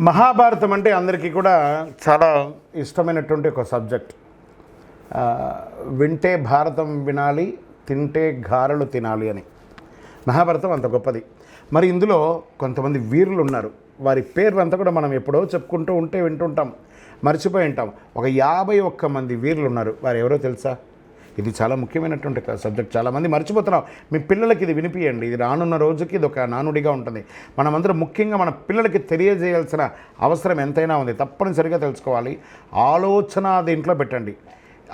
మహాభారతం అంటే అందరికీ కూడా చాలా ఇష్టమైనటువంటి ఒక సబ్జెక్ట్. వింటే భారతం వినాలి తింటే గారెలు తినాలి అని. మహాభారతం అంత గొప్పది. మరి ఇందులో కొంతమంది వీరులు ఉన్నారు. వారి పేర్లు అంతా కూడా మనం ఎప్పుడో చెప్పుకుంటూ ఉంటే వింటుంటాం మర్చిపోయి ఉంటాం. ఒక యాభై ఒక్క మంది వీరులు ఉన్నారు. వారు ఎవరో తెలుసా? ఇది చాలా ముఖ్యమైనటువంటి సబ్జెక్ట్ చాలామంది మర్చిపోతున్నాం. మీ పిల్లలకి ఇది వినిపియండి. ఇది రానున్న రోజుకి ఇది ఒక నానుడిగా ఉంటుంది. మనమందరం ముఖ్యంగా మన పిల్లలకి తెలియజేయాల్సిన అవసరం ఎంతైనా ఉంది. తప్పనిసరిగా తెలుసుకోవాలి. ఆలోచన దీంట్లో పెట్టండి.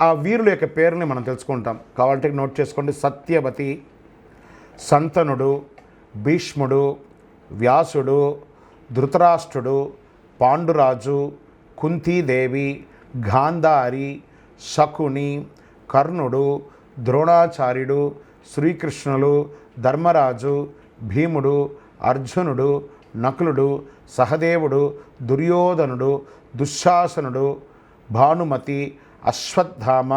ఆ వీరుల యొక్క పేరుని మనం తెలుసుకుంటాం. కావాలంటే నోట్ చేసుకోండి. సత్యవతి సంతనుడు భీష్ముడు వ్యాసుడు ధృతరాష్ట్రుడు పాండురాజు కుంతీదేవి గాంధారి శకుని కర్ణుడు ద్రోణాచార్యుడు శ్రీకృష్ణులు ధర్మరాజు భీముడు అర్జునుడు నకులుడు సహదేవుడు దుర్యోధనుడు దుశ్శాసనుడు భానుమతి అశ్వత్థామ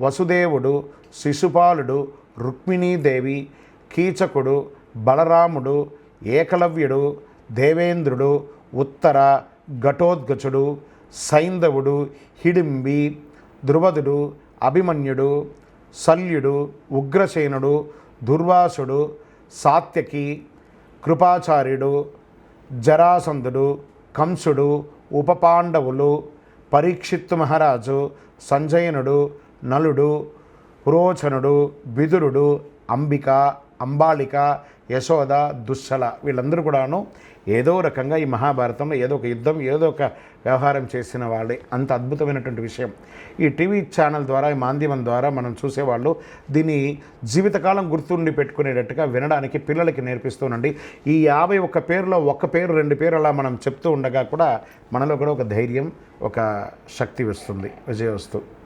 వసుదేవుడు శిశుపాలుడు రుక్మిణీదేవి కీచకుడు బలరాముడు ఏకలవ్యుడు దేవేంద్రుడు ఉత్తర ఘటోద్గచుడు సైంధవుడు హిడింబి ధ్రువదుడు అభిమన్యుడు శల్యుడు ఉగ్రసేనుడు దుర్వాసుడు సాత్యకి కృపాచార్యుడు జరాసంధుడు కంసుడు ఉపపాండవులు పరీక్షిత్తు మహారాజు సంజయనుడు నలుడు పురోచనుడు బిదురుడు అంబిక అంబాళిక యశోద దుశ్శల వీళ్ళందరూ కూడాను ఏదో రకంగా ఈ మహాభారతంలో ఏదో ఒక యుద్ధం ఏదో ఒక వ్యవహారం చేసిన వాళ్ళే. అంత అద్భుతమైనటువంటి విషయం. ఈ టీవీ ఛానల్ ద్వారా ఈ మాధ్యమం ద్వారా మనం చూసేవాళ్ళు దీన్ని జీవితకాలం గుర్తుండి పెట్టుకునేటట్టుగా వినడానికి పిల్లలకి నేర్పిస్తూనండి. ఈ యాభై ఒక్క పేరులో ఒక్క పేరు రెండు పేరు అలా మనం చెప్తూ ఉండగా కూడా మనలో కూడా ఒక ధైర్యం ఒక శక్తి వస్తుంది విజయ వస్తు